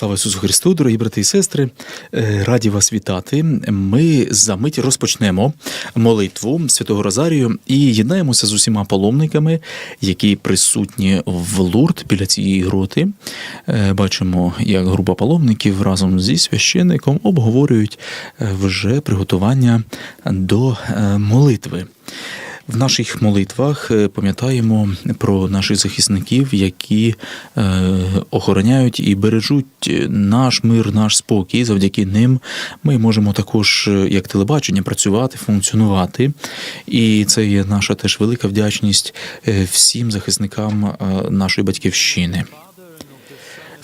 Слава Ісусу Христу, дорогі брати і сестри, Е, раді вас вітати. Ми за мить розпочнемо молитву Святого Розарію і єднаємося з усіма паломниками, які присутні в Лурд біля цієї гроти. Е, Бачимо, як група паломників разом зі священником обговорюють е, вже приготування до молитви. В наших молитвах е, пам'ятаємо про наших захисників, які е, охороняють і бережуть наш мир, наш спокій. Завдяки ним ми можемо також, е, як телебачення, працювати, функціонувати. І це є наша теж велика вдячність всім захисникам нашої батьківщини.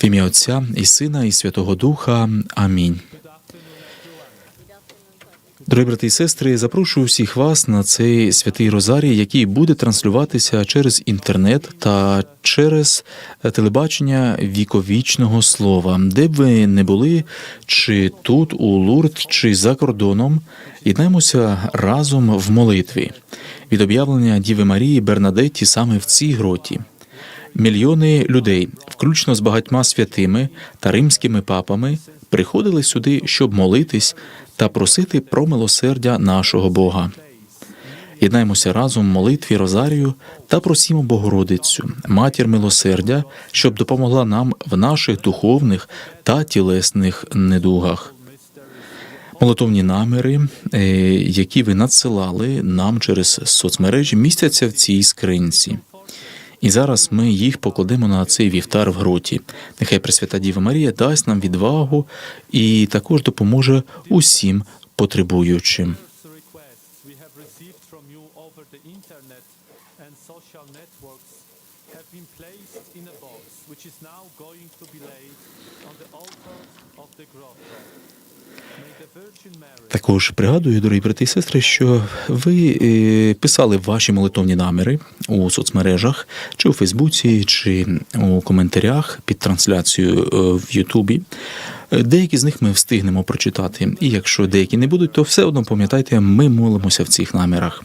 В ім'я Отця і Сина, і Святого Духа. Амінь. Дорогі брати і сестри, запрошую всіх вас на цей святий Розарій, який буде транслюватися через інтернет та через е, телебачення віковічного слова, де б ви не були, чи тут, у Лурд, чи за кордоном, єднаємося разом в молитві від об'явлення Діви Марії Бернадетті саме в цій гроті. Мільйони людей, включно з багатьма святими та римськими папами, приходили сюди, щоб молитись та просити про милосердя нашого Бога. Єднаємося разом в молитві Розарію та просімо Богородицю, матір милосердя, щоб допомогла нам в наших духовних та тілесних недугах. Молитовні наміри, е, які ви надсилали нам через соцмережі, містяться в цій скринці. І зараз ми їх покладемо на цей вівтар в гроті. Нехай Пресвята Діва Марія дасть нам відвагу і також допоможе усім потребуючим. Також пригадую, дорогі брати і сестри, що ви е, писали ваші молитовні наміри у соцмережах, чи у Фейсбуці, чи у коментарях під трансляцією е, в Ютубі. Е, Деякі з них ми встигнемо прочитати. І якщо деякі не будуть, то все одно пам'ятайте, ми молимося в цих намірах.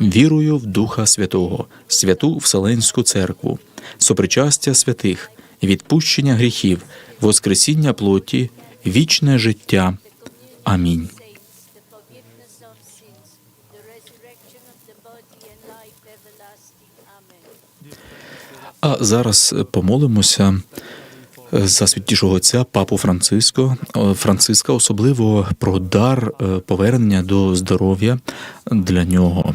Вірую в Духа Святого, святу Вселенську церкву, сопричастя святих, відпущення гріхів, воскресіння плоті, вічне життя. Амінь. А зараз помолимося за святішого отця Папу Франциско, Франциска, особливо про дар е, повернення до здоров'я для нього.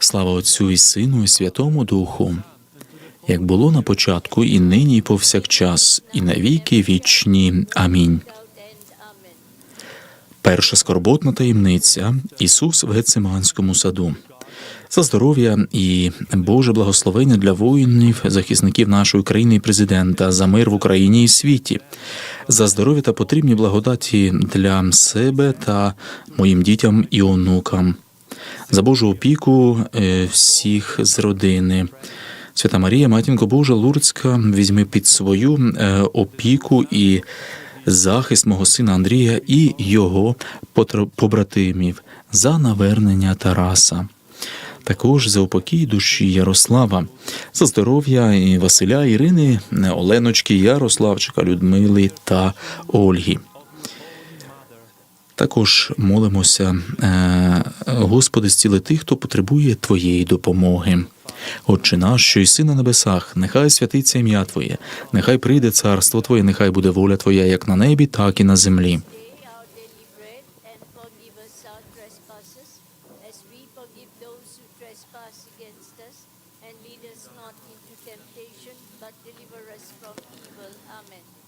Слава Отцю і Сину, і Святому Духу, як було на початку, і нині, і повсякчас, і навіки вічні. Амінь. Перша скорботна таємниця Ісус в Гециманському саду. За здоров'я і Боже благословення для воїнів, захисників нашої країни і президента, за мир в Україні і світі, за здоров'я та потрібні благодаті для себе та моїм дітям і онукам, за Божу опіку е, всіх з родини, Свята Марія, матінко Божа Лурцька, візьми під свою е, опіку і захист мого сина Андрія і його побратимів за навернення Тараса. Також за упокій душі Ярослава, за здоров'я і Василя, Ірини, Оленочки, Ярославчика, Людмили та Ольги. Також молимося, е, Господи, зціли тих, хто потребує Твоєї допомоги. Отче наш, що єси на небесах, нехай святиться ім'я Твоє, нехай прийде царство Твоє, нехай буде воля Твоя як на небі, так і на землі. And. Amen.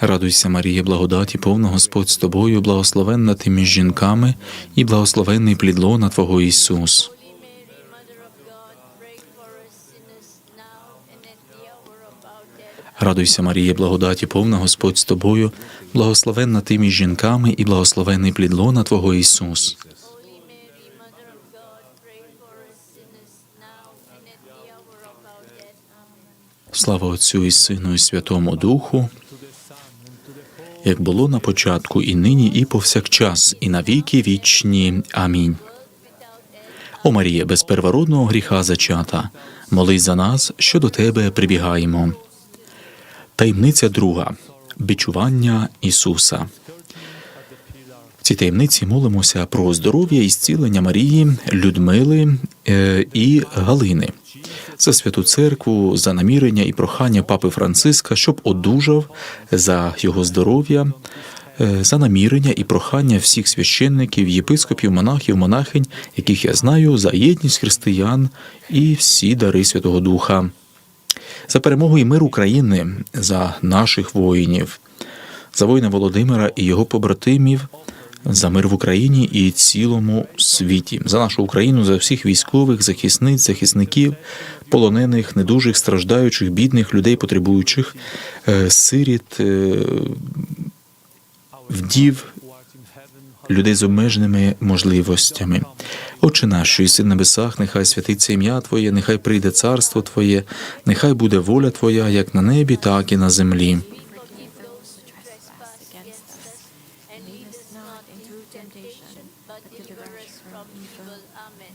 Радуйся, Марія, благодаті повна Господь з тобою, благословенна ти між жінками, і благословенний плід лона Твого Ісус. Радуйся, Марія, благодаті повна Господь з тобою, благословенна ти між жінками, і благословенний плід лона Твого Ісус. Слава Отцю і Сину, і Святому Духу, як було на початку, і нині, і повсякчас, і на віки вічні. Амінь. О Марія, без первородного гріха зачата, молись за нас, що до Тебе прибігаємо. Таємниця друга бичування Ісуса. В цій таємниці молимося про здоров'я і зцілення Марії, Людмили е, і Галини, за святу церкву, за намірення і прохання папи Франциска, щоб одужав за його здоров'я, е, за намірення і прохання всіх священників, єпископів, монахів, монахинь, яких я знаю, за єдність християн і всі дари Святого Духа за перемогу і мир України, за наших воїнів, за воїна Володимира і його побратимів, за мир в Україні і цілому світі, за нашу Україну, за всіх військових, захисниць, захисників, полонених, недужих, страждаючих, бідних людей, потребуючих, е, сиріт, е, вдів, людей з обмеженими можливостями. Отче наш, що єси на небесах, нехай святиться ім'я Твоє, нехай прийде царство Твоє, нехай буде воля Твоя, як на небі, так і на землі. Forgive those who trespass against us, and lead us not into temptation, but deliver us from evil. Amen.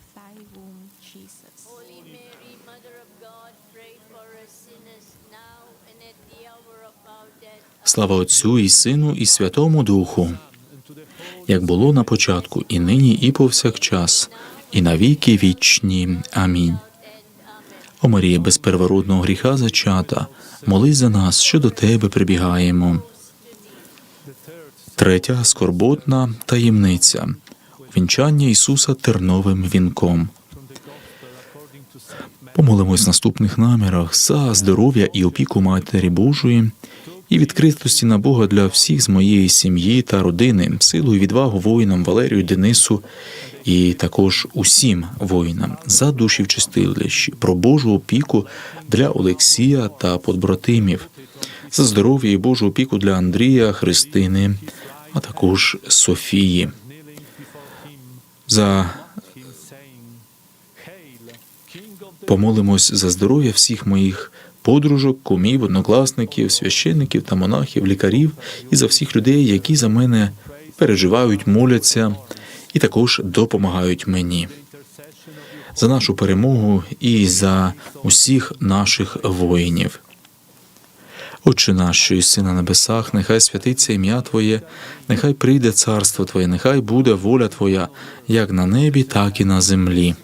Слава Отцю і Сину, і Святому Духу, як було на початку, і нині, і повсякчас, і на віки вічні. Амінь. О Марія, без первородного гріха зачата, молись за нас, що до Тебе прибігаємо. Третя скорботна таємниця вінчання Ісуса терновим вінком. Помолимось в наступних намірах за здоров'я і опіку Матері Божої і відкритості на Бога для всіх з моєї сім'ї та родини, силу і відвагу воїнам Валерію Денису і також усім воїнам за душі в чистилищі, про Божу опіку для Олексія та подбратимів, за здоров'я і Божу опіку для Андрія, Христини, а також Софії. За Помолимось за здоров'я всіх моїх подружок, кумів, однокласників, священників та монахів, лікарів і за всіх людей, які за мене переживають, моляться і також допомагають мені. За нашу перемогу і за усіх наших воїнів. Отче наш, що єси на небесах, нехай святиться ім'я Твоє, нехай прийде царство Твоє, нехай буде воля Твоя, як на небі, так і на землі.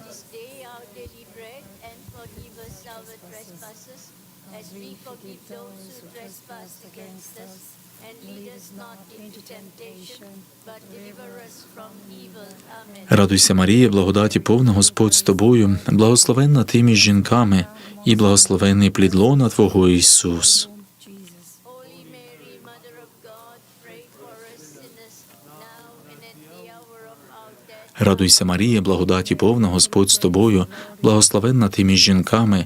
As we forgive those who trespass against us. And lead us not into temptation, but deliver us from evil. Amen. Радуйся, Марія, благодаті повна Господь з тобою, благословенна ти між жінками, і благословений плід лона Твого Ісус. Радуйся, Марія, благодаті повна Господь з тобою, благословенна ти між жінками,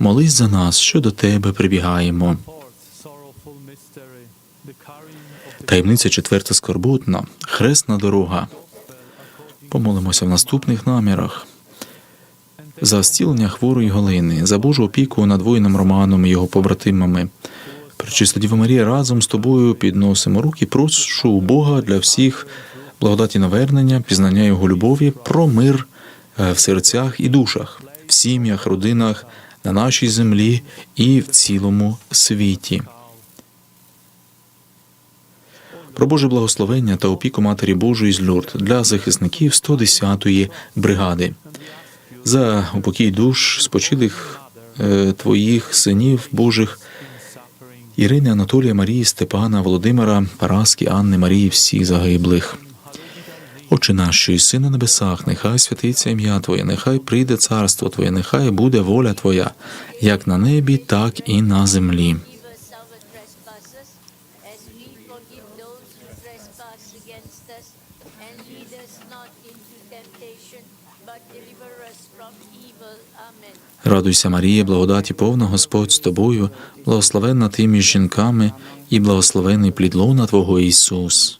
молись за нас, що до тебе прибігаємо. Таємниця четверта скорботна, хресна дорога. Помолимося в наступних намірах. За зцілення хворої Галини, за Божу опіку над воїном Романом і його побратимами. Пречиста Діва Марія, разом з тобою підносимо руки, прошу у Бога для всіх благодаті навернення, пізнання Його любові, про мир е, в серцях і душах, в сім'ях, родинах, на нашій землі і в цілому світі. Про Боже благословення та опіку Матері Божої з Люрд для захисників 110-ї бригади. За упокій душ спочилих е, твоїх синів Божих Ірини, Анатолія, Марії, Степана, Володимира, Параски, Анни, Марії, всіх загиблих. Отче наш, що єси на небесах, нехай святиться ім'я Твоє, нехай прийде царство Твоє, нехай буде воля Твоя, як на небі, так і на землі. Радуйся, Марія, благодаті повна Господь з тобою, благословенна ти між жінками, і благословений плід лона Твого Ісус.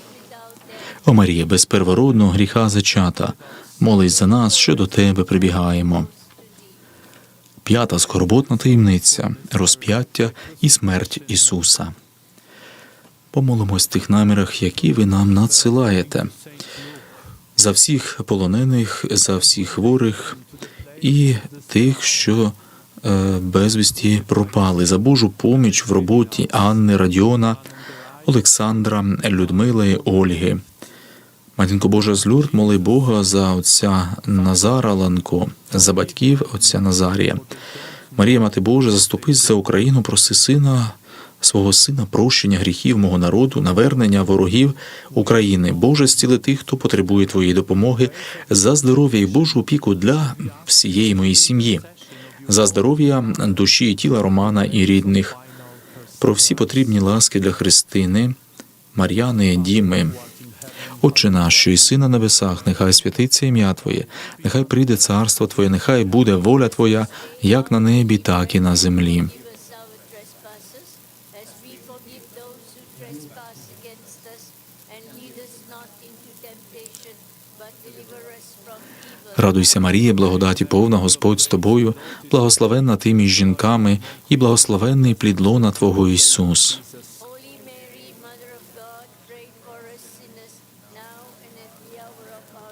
О Марія, без первородного гріха зачата, молись за нас, що до тебе прибігаємо. П'ята скорботна таємниця розп'яття і смерть Ісуса. Помолимось в тих намірах, які ви нам надсилаєте. За всіх полонених, за всіх хворих і тих, що е, безвісті пропали, за Божу поміч в роботі Анни, Радіона, Олександра, Людмили, Ольги. Матінко Божа з Люрд, моли Бога за отця Назара Ланко, за батьків отця Назарія. Марія, Мати Божа, заступись за Україну, проси сина, свого сина, прощення гріхів мого народу, навернення ворогів України. Боже, зціли тих, хто потребує Твоєї допомоги, за здоров'я і Божу опіку для всієї моєї сім'ї, за здоров'я душі і тіла Романа і рідних, про всі потрібні ласки для Христини, Мар'яни, Діми. Отче наш, що єси на небесах, нехай святиться ім'я Твоє, нехай прийде царство Твоє, нехай буде воля Твоя, як на небі, так і на землі. Радуйся, Марія, благодаті повна Господь з тобою, благословенна ти між жінками, і благословенний плід лона Твого Ісус.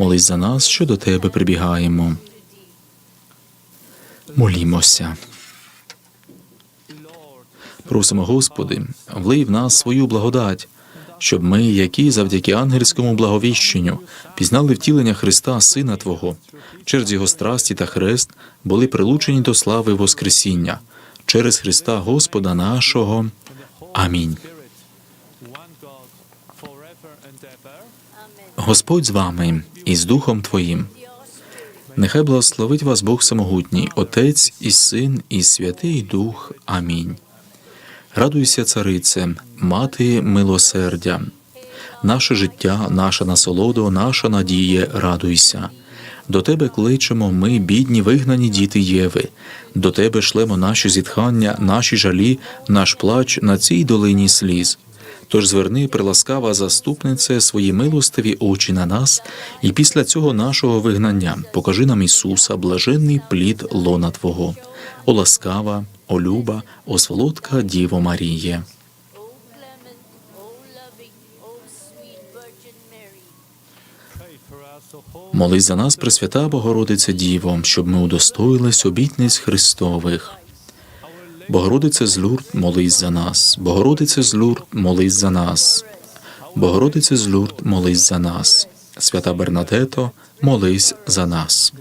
молись за нас, що до тебе прибігаємо. Молімося. Просимо, Господи, влий в нас свою благодать, щоб ми, які завдяки ангельському благовіщенню, пізнали втілення Христа, Сина Твого, через Його страсті та хрест були прилучені до слави Воскресіння, через Христа Господа нашого. Амінь. Господь з вами і з Духом Твоїм. Нехай благословить вас Бог Самогутній, Отець і Син, і Святий Дух. Амінь. Радуйся, царице, мати милосердя. Наше життя, наша насолода, наша надія, радуйся. До тебе кличемо ми, бідні вигнані діти Єви. До тебе шлемо наші зітхання, наші жалі, наш плач на цій долині сліз. Тож зверни, приласкава заступнице, свої милостиві очі на нас, і після цього нашого вигнання покажи нам Ісуса, блаженний плід лона Твого. О ласкава, о люба, о солодка Діво Маріє. Молись за нас, Пресвята Богородиця Діво, щоб ми удостоїлись обітниць Христових. Богородице з Люрд, молись за нас. Богородице з Люрд, молись за нас. Богородице з Люрд, молись за нас. Свята Бернадето, молись за нас.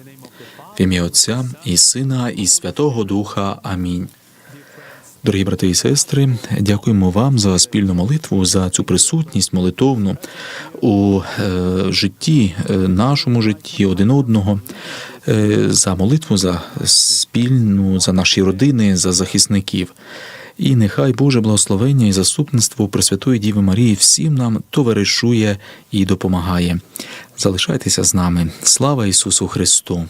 В ім'я Отця і Сина, і Святого Духа. Амінь. Дорогі брати і сестри, дякуємо вам за спільну молитву, за цю присутність молитовну у е, житті, е, нашому житті один одного, е, за молитву за спільну, за наші родини, за захисників. І нехай Боже благословення і заступництво Пресвятої Діви Марії всім нам товаришує і допомагає. Залишайтеся з нами. Слава Ісусу Христу!